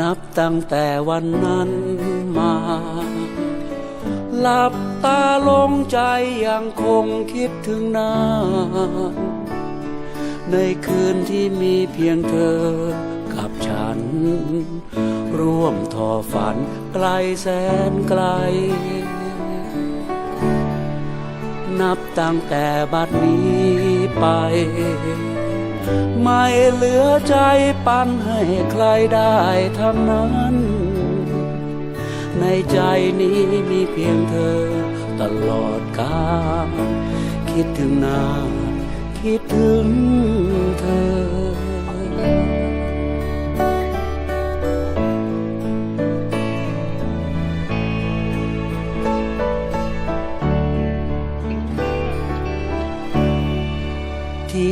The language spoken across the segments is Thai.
นับตั้งแต่วันนั้นมา หลับตาลงใจยังคงคิดถึงนานในคืนที่มีเพียงเธอกับฉัน ร่วมทอฝันไกลแสนไกล นับตั้งแต่บัดนี้ไป ไม่เหลือใจปันให้ใครได้ทั้งนั้น ในใจนี้มีเพียงเธอตลอดกาลคิดถึงนาคิดถึงเธอ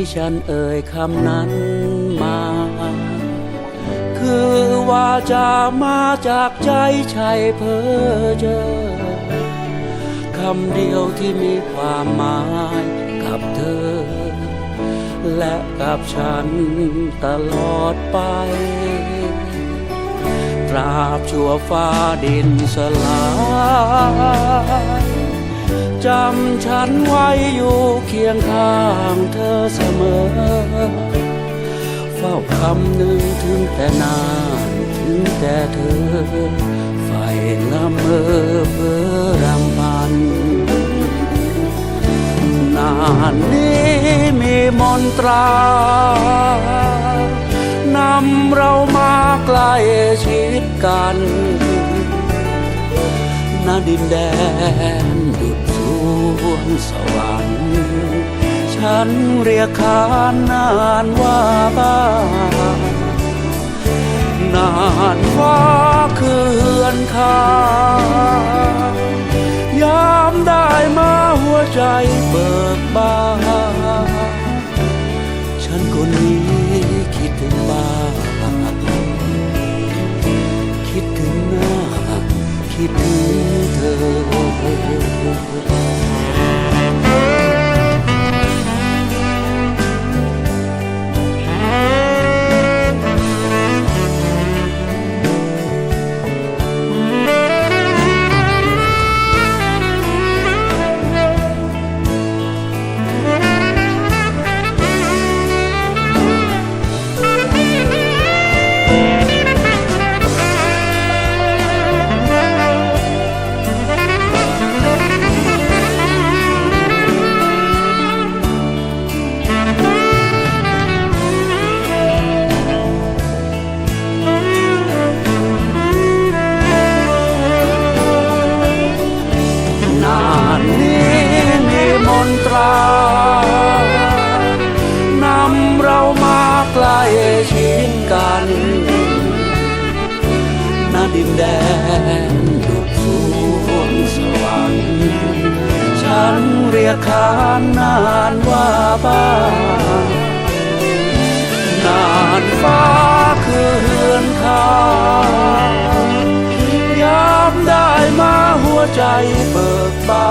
ที่ฉันเอ่ยคำนั้นมา คือว่าจะมาจากใจใช่เพอเจอคำเดียวที่มีความหมายกับเธอ และกับฉันตลอดไป ตราบชั่วฟ้าดินสลาย จำฉันไว้อยู่เคียงข้างเธอเสมอ เฝ้าคำหนึ่งถึงแต่นานถึงแต่เธอไฟละเมอเพ้อรำพัน นานนี้มีมนตรานำเรามาใกล้ชิดกันณดินแดน วงสวรรค์ฉันเรียกขานนานว่าบ้านนานฟ้าคือเฮือนคายามได้มาหัวใจเบิกบานฉันคนนี้คิดถึงบ้านคิดถึงหน้าคิดถึงเธอ นแดนดุจสวงสวรรค์ฉันเรียกขานนานว่าบ้านนานฟ้าคือเฮือนคายามได้มาหัวใจเบิกบา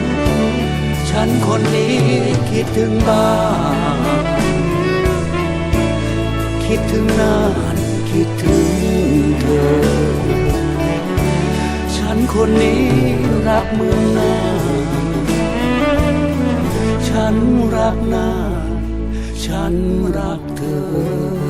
นฉันคนนี้คิดถึงบ้านคิดถึงนานคิดถึง กเมืองนาฉันรักนาฉันรักเธอ